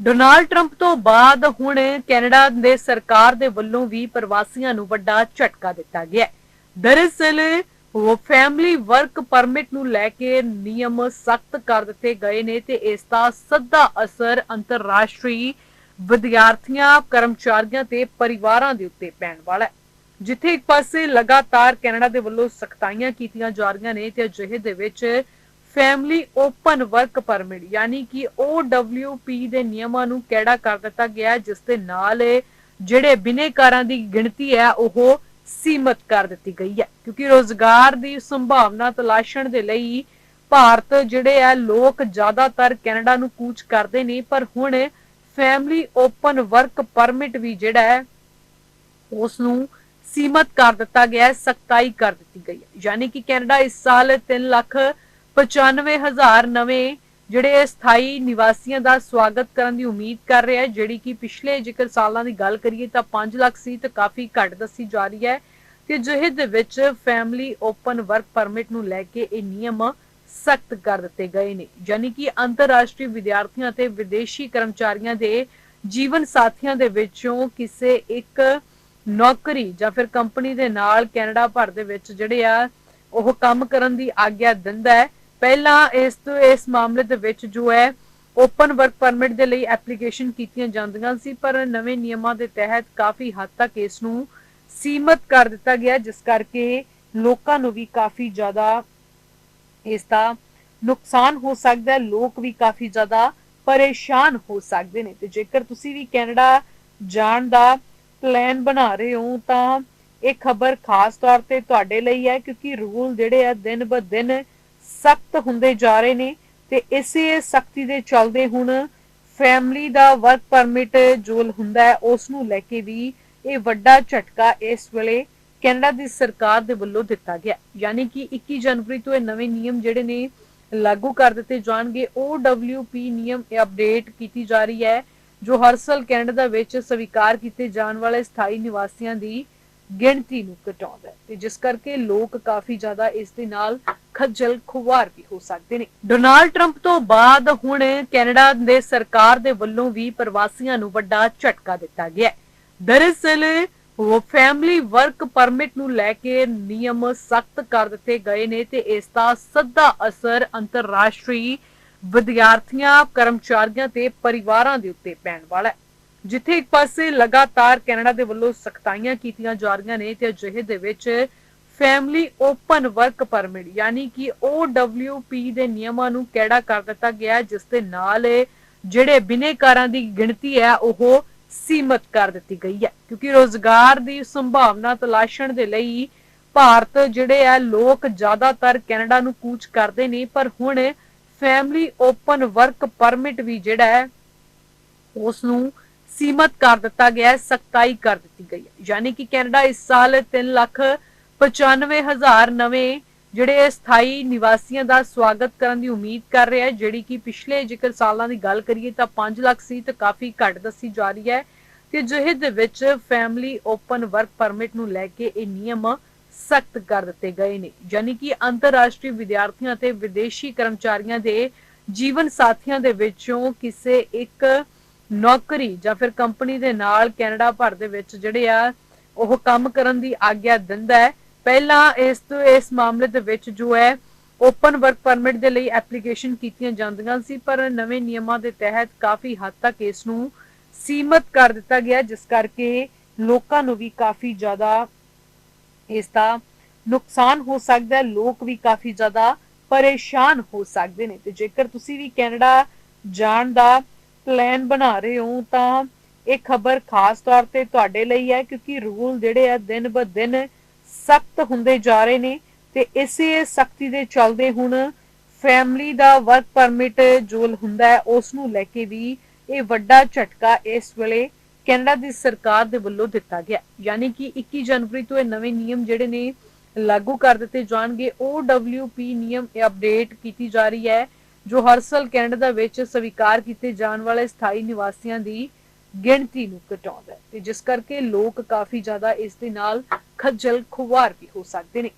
Donald Trump ਤੋਂ ਬਾਅਦ ਹੁਣ ਕੈਨੇਡਾ ਦੇ ਸਰਕਾਰ ਦੇ ਵੱਲੋਂ ਵੀ ਪ੍ਰਵਾਸੀਆਂ ਨੂੰ ਵੱਡਾ ਝਟਕਾ ਦਿੱਤਾ ਗਿਆ ਹੈ। ਦਰਅਸਲ, ਉਹ ਫੈਮਿਲੀ ਵਰਕ ਪਰਮਿਟ ਨੂੰ ਲੈ ਕੇ ਨਿਯਮ ਸਖਤ ਕਰ ਦਿੱਤੇ ਗਏ ਨੇ ਤੇ ਇਸ ਦਾ ਸਿੱਧਾ ਅਸਰ ਅੰਤਰਰਾਸ਼ਟਰੀ ਵਿਦਿਆਰਥੀਆਂ, ਕਰਮਚਾਰੀਆਂ ਤੇ ਪਰਿਵਾਰਾਂ ਦੇ ਉੱਤੇ ਪੈਣ ਵਾਲਾ ਹੈ। ਜਿੱਥੇ ਇੱਕ ਪਾਸੇ ਲਗਾਤਾਰ ਕੈਨੇਡਾ ਦੇ ਵੱਲੋਂ ਸਖਤਾਈਆਂ ਕੀਤੀਆਂ ਜਾ ਰਹੀਆਂ ਨੇ ਤੇ ਅਜਿਹੇ ਦੇ ਵਿੱਚ ਫੈਮਿਲੀ ਓਪਨ ਵਰਕ ਪਰਮਿਟ ਯਾਨੀ ਕਿ OWP ਦੇ ਨਿਯਮਾਂ ਨੂੰ ਕਿਹੜਾ ਕਰ ਦਿੱਤਾ ਗਿਆ, ਜਿਸ ਦੇ ਨਾਲ ਜਿਹੜੇ ਬਿਨੇਕਾਰਾਂ ਦੀ ਗਿਣਤੀ ਹੈ, ਉਹ ਸੀਮਤ ਕਰ ਦਿੱਤੀ ਗਈ ਹੈ। ਕਿਉਂਕਿ ਰੋਜ਼ਗਾਰ ਦੀ ਸੰਭਾਵਨਾ ਤਲਾਸ਼ਣ ਦੇ ਲਈ ਭਾਰਤ ਜਿਹੜੇ ਆ, ਲੋਕ ਜ਼ਿਆਦਾਤਰ ਕੈਨੇਡਾ ਨੂੰ ਕੂਚ ਕਰਦੇ ਨੇ, ਪਰ ਹੁਣ ਫੈਮਿਲੀ ਓਪਨ ਵਰਕ ਪਰਮਿਟ ਵੀ ਜਿਹੜਾ ਹੈ ਉਸ ਨੂੰ ਸੀਮਤ ਕਰ ਦਿੱਤਾ ਗਿਆ ਹੈ, ਸਖਤਾਈ ਕਰ ਦਿੱਤੀ ਗਈ ਹੈ। ਯਾਨੀ ਕਿ ਕੈਨੇਡਾ ਇਸ ਸਾਲ 3 ਲੱਖ 95000 ਨਵੇਂ ਜਿਹੜੇ ਸਥਾਈ ਨਿਵਾਸੀਆਂ ਦਾ ਸਵਾਗਤ ਕਰਨ ਦੀ ਉਮੀਦ ਕਰ ਰਿਹਾ ਹੈ, ਜਿਹੜੀ ਕਿ ਪਿਛਲੇ ਜੇਕਰ ਸਾਲਾਂ ਦੀ ਗੱਲ ਕਰੀਏ ਤਾਂ 5 ਲੱਖ ਸੀ ਤੇ ਕਾਫੀ ਘੱਟ ਦੱਸੀ ਜਾ ਰਹੀ ਹੈ ਤੇ ਜਿਹੇ ਦੇ ਵਿੱਚ ਫੈਮਿਲੀ ਓਪਨ ਵਰਕ ਪਰਮਿਟ ਨੂੰ ਲੈ ਕੇ ਇਹ ਨਿਯਮ ਸਖਤ ਕਰ ਦਿੱਤੇ ਗਏ ਨੇ, ਯਾਨੀ ਕਿ ਅੰਤਰਰਾਸ਼ਟਰੀ ਵਿਦਿਆਰਥੀਆਂ ਤੇ ਵਿਦੇਸ਼ੀ ਕਰਮਚਾਰੀਆਂ ਦੇ ਜੀਵਨ ਸਾਥੀਆਂ ਦੇ ਵਿੱਚੋਂ ਕਿਸੇ ਇੱਕ ਨੌਕਰੀ ਜਾਂ ਫਿਰ ਕੰਪਨੀ ਦੇ ਨਾਲ ਕੈਨੇਡਾ ਭਰ ਦੇ ਵਿੱਚ ਜਿਹੜੇ ਆ, ਉਹ ਕੰਮ ਕਰਨ ਦੀ ਆਗਿਆ ਦਿੰਦਾ ਹੈ। ਪਹਿਲਾਂ ਇਸ ਤੋਂ ਇਸ ਮਾਮਲੇ ਦੇ ਵਿੱਚ ਜੋ ਹੈ ਓਪਨ ਵਰਕ ਪਰਮਿਟ ਦੇ ਲਈ ਐਪਲੀਕੇਸ਼ਨ ਕੀਤੀਆਂ ਜਾਂਦੀਆਂ ਸੀ, ਪਰ ਨਵੇਂ ਨਿਯਮਾਂ ਦੇ ਤਹਿਤ ਕਾਫੀ ਹੱਦ ਤੱਕ ਇਸ ਨੂੰ ਸੀਮਤ ਕਰ ਦਿੱਤਾ ਗਿਆ, ਜਿਸ ਕਰਕੇ ਲੋਕਾਂ ਨੂੰ ਵੀ ਕਾਫੀ ਜ਼ਿਆਦਾ ਇਸ ਦਾ ਨੁਕਸਾਨ ਹੋ ਸਕਦਾ ਹੈ, ਲੋਕ ਵੀ ਕਾਫੀ ਜ਼ਿਆਦਾ ਪਰੇਸ਼ਾਨ ਹੋ ਸਕਦੇ ਨੇ। ਤੇ ਜੇਕਰ ਤੁਸੀਂ ਵੀ ਕੈਨੇਡਾ ਜਾਣ ਦਾ ਪਲਾਨ ਬਣਾ ਰਹੇ ਹੋ, ਤਾਂ ਇਹ ਖਬਰ ਖਾਸ ਤੌਰ ਤੇ ਤੁਹਾਡੇ ਲਈ ਹੈ, ਕਿਉਂਕਿ ਰੂਲ ਜਿਹੜੇ ਆ ਦਿਨ ਬ ਦਿਨ ਸਖਤ ਹੁੰਦੇ ਜਾ ਰਹੇ ਨੇ ਤੇ ਇਸੇ ਸਖਤੀ ਦੇ ਚੱਲਦੇ ਹੁਣ ਫੈਮਿਲੀ ਦਾ ਵਰਕ ਪਰਮਿਟ ਜੋ ਹੁੰਦਾ ਹੈ ਉਸ ਨੂੰ ਲੈ ਕੇ ਵੀ ਇਹ ਵੱਡਾ ਝਟਕਾ ਇਸ ਵੇਲੇ ਕੈਨੇਡਾ ਦੀ ਸਰਕਾਰ ਦੇ ਵੱਲੋਂ ਦਿੱਤਾ ਗਿਆ। ਯਾਨੀ ਕਿ 21 ਜਨਵਰੀ ਤੋਂ ਇਹ ਨਵੇਂ ਨਿਯਮ ਜਿਹੜੇ ਨੇ ਲਾਗੂ ਕਰ ਦਿੱਤੇ ਜਾਣਗੇ। OWP ਨਿਯਮ ਇਹ ਅਪਡੇਟ ਕੀਤੀ ਜਾ ਰਹੀ ਹੈ, ਜੋ ਹਰ ਸਾਲ ਕੈਨੇਡਾ ਵਿੱਚ ਸਵੀਕਾਰ ਕੀਤੇ ਜਾਣ ਵਾਲੇ ਸਥਾਈ ਨਿਵਾਸੀਆਂ ਦੀ ਗਿਣਤੀ ਨੂੰ ਘਟਾਉਂਦਾ ਤੇ ਜਿਸ ਕਰਕੇ ਲੋਕ ਕਾਫੀ ਜ਼ਿਆਦਾ ਇਸ ਦੇ ਨਾਲ ਖੱਜਲ ਖੁਆਰ ਵੀ ਹੋ ਸਕਦੇ ਨੇ। ਡੋਨਾਲਡ ਟਰੰਪ ਤੋਂ ਬਾਅਦ ਹੁਣ ਕੈਨੇਡਾ ਦੇ ਸਰਕਾਰ ਦੇ ਵੱਲੋਂ ਵੀ ਪ੍ਰਵਾਸੀਆਂ ਨੂੰ ਵੱਡਾ ਝਟਕਾ ਦਿੱਤਾ ਗਿਆ ਦਰਅਸਲ, ਉਹ ਫੈਮਿਲੀ ਵਰਕ ਪਰਮਿਟ ਨੂੰ ਲੈ ਕੇ ਨਿਯਮ ਸਖਤ ਕਰ ਦਿੱਤੇ ਗਏ ਨੇ ਤੇ ਇਸ ਦਾ ਸਿੱਧਾ ਅਸਰ ਅੰਤਰਰਾਸ਼ਟਰੀ ਵਿਦਿਆਰਥੀਆਂ, ਕਰਮਚਾਰੀਆਂ ਤੇ ਪਰਿਵਾਰਾਂ ਦੇ ਉੱਤੇ ਪੈਣ ਵਾਲਾ ਹੈ। ਜਿੱਥੇ ਇੱਕ ਪਾਸੇ ਲਗਾਤਾਰ ਕੈਨੇਡਾ ਦੇ ਵੱਲੋਂ ਸਖਤਾਈਆਂ ਕੀਤੀਆਂ ਜਾ ਰਹੀਆਂ ਨੇ ਤੇ ਅਜਿਹੇ ਦੇ ਵਿੱਚ ਫੈਮਿਲੀ ਓਪਨ ਵਰਕ ਪਰਮਿਟ ਯਾਨੀ ਕਿ OWP ਦੇ ਨਿਯਮਾਂ ਨੂੰ ਕਿਹੜਾ ਕਰ ਦਿੱਤਾ ਗਿਆ, ਜਿਸ ਦੇ ਨਾਲ ਜਿਹੜੇ ਬਿਨੇਕਾਰਾਂ ਦੀ ਗਿਣਤੀ ਹੈ, ਉਹ ਸੀਮਤ ਕਰ ਦਿੱਤੀ ਗਈ ਹੈ। ਕਿਉਂਕਿ ਰੋਜ਼ਗਾਰ ਦੀ ਸੰਭਾਵਨਾ ਤਲਾਸ਼ਣ ਦੇ ਲਈ ਭਾਰਤ ਜਿਹੜੇ ਆ ਲੋਕ ਜ਼ਿਆਦਾਤਰ ਕੈਨੇਡਾ ਨੂੰ ਕੂਚ ਕਰਦੇ ਨੇ, ਪਰ ਹੁਣ ਫੈਮਿਲੀ ਓਪਨ ਵਰਕ ਪਰਮਿਟ ਵੀ ਜਿਹੜਾ ਹੈ ਉਸ ਨੂੰ ਸੀਮਤ ਕਰ ਦਿੱਤਾ ਗਿਆ ਹੈ, ਸਖਤਾਈ ਕਰ ਦਿੱਤੀ ਗਈ ਹੈ। ਯਾਨੀ ਕਿ ਕੈਨੇਡਾ ਇਸ ਸਾਲ 3 ਲੱਖ 95000 ਨਵੇਂ ਜਿਹੜੇ ਸਥਾਈ ਨਿਵਾਸੀਆਂ ਦਾ ਸਵਾਗਤ ਕਰਨ ਦੀ ਉਮੀਦ ਕਰ ਰਿਹਾ ਹੈ। ਜਿਹੜੀ ਕਿ ਪਿਛਲੇ ਜੇਕਰ ਸਾਲਾਂ ਦੀ ਗੱਲ ਕਰੀਏ ਤਾਂ 5 ਲੱਖ ਸੀ ਤੇ ਕਾਫੀ ਘੱਟ ਦੱਸੀ ਜਾ ਰਹੀ ਹੈ ਤੇ ਜਿਹੇ ਦੇ ਵਿੱਚ ਫੈਮਿਲੀ ਓਪਨ ਵਰਕ ਪਰਮਿਟ ਨੂੰ ਲੈ ਕੇ ਇਹ ਨਿਯਮ ਸਖਤ ਕਰ ਦਿੱਤੇ ਗਏ ਨੇ। ਯਾਨੀ ਕਿ ਅੰਤਰਰਾਸ਼ਟਰੀ ਵਿਦਿਆਰਥੀਆਂ ਤੇ ਵਿਦੇਸ਼ੀ ਕਰਮਚਾਰੀਆਂ ਦੇ ਜੀਵਨ ਸਾਥੀਆਂ ਦੇ ਵਿੱਚੋਂ ਕਿਸੇ ਇੱਕ ਨੌਕਰੀ ਜਾਂ ਫਿਰ ਕੰਪਨੀ ਦੇ ਨਾਲ ਕੈਨੇਡਾ ਭਰ ਦੇ ਵਿੱਚ ਜਿਹੜੇ ਆ, ਉਹ ਕੰਮ ਕਰਨ ਦੀ ਆਗਿਆ ਦਿੰਦਾ ਹੈ। ਪਹਿਲਾਂ ਇਸ ਇਸ ਮਾਮਲੇ ਦੇ ਵਿੱਚ ਜੋ ਹੈ ਓਪਨ ਵਰਕ ਪਰਮਿਟ ਦੇ ਲਈ ਐਪਲੀਕੇਸ਼ਨ ਕੀਤੀਆਂ ਜਾਂਦੀਆਂ ਸੀ, ਪਰ ਨਵੇਂ ਨਿਯਮਾਂ ਦੇ ਤਹਿਤ ਕਾਫੀ ਹੱਦ ਤੱਕ ਇਸ ਨੂੰ ਸੀਮਤ ਕਰ ਦਿੱਤਾ ਗਿਆ, ਜਿਸ ਕਰਕੇ ਲੋਕਾਂ ਨੂੰ ਵੀ ਕਾਫੀ ਜ਼ਿਆਦਾ ਇਸ ਦਾ ਨੁਕਸਾਨ ਹੋ ਸਕਦਾ ਹੈ, ਲੋਕ ਵੀ ਕਾਫੀ ਜ਼ਿਆਦਾ ਪਰੇਸ਼ਾਨ ਹੋ ਸਕਦੇ ਨੇ। ਤੇ ਜੇਕਰ ਤੁਸੀਂ ਵੀ ਕੈਨੇਡਾ ਜਾਣ ਦਾ ਪਲਾਨ ਬਣਾ ਰਹੇ ਹੋ, ਤਾਂ ਇਹ ਖਬਰ ਖਾਸ ਤੌਰ ਤੇ ਤੁਹਾਡੇ ਲਈ ਹੈ, ਕਿਉਂਕਿ ਰੂਲ ਜਿਹੜੇ ਆ ਦਿਨ ਬ ਦਿਨ ਸਖਤ ਹੁੰਦੇ ਜਾ ਰਹੇ ਨੇ ਤੇ ਇਸੇ ਸਖਤੀ ਦੇ ਚੱਲਦੇ ਹੁਣ ਫੈਮਿਲੀ ਦਾ ਵਰਕ ਪਰਮਿਟ ਜੋ ਹੁੰਦਾ ਹੈ ਉਸ ਨੂੰ ਲੈ ਕੇ ਵੀ ਇਹ ਵੱਡਾ ਝਟਕਾ ਇਸ ਵੇਲੇ ਕੈਨੇਡਾ ਦੀ ਸਰਕਾਰ ਦੇ ਵੱਲੋਂ ਦਿੱਤਾ ਗਿਆ ਯਾਨੀ ਕਿ 21 ਜਨਵਰੀ ਤੋਂ ਇਹ ਨਵੇਂ ਨਿਯਮ ਜਿਹੜੇ ਨੇ ਲਾਗੂ ਕਰ ਦਿੱਤੇ ਜਾਣਗੇ। OWP ਨਿਯਮ ਇਹ ਅਪਡੇਟ ਕੀਤੀ ਜਾ ਰਹੀ ਹੈ, ਜੋ ਹਰ ਸਾਲ ਕੈਨੇਡਾ ਵਿੱਚ ਸਵੀਕਾਰ ਕੀਤੇ ਜਾਣ ਵਾਲੇ ਸਥਾਈ ਨਿਵਾਸੀਆਂ ਦੀ ਗਿਣਤੀ ਨੂੰ ਘਟਾਉਂਦਾ ਹੈ। ਤੇ ਜਿਸ ਕਰਕੇ ਲੋਕ ਕਾਫੀ ਜ਼ਿਆਦਾ ਇਸ ਦੇ ਨਾਲ ਖੱਜਲ ਖੁਆਰ ਵੀ ਹੋ ਸਕਦੇ ਨੇ।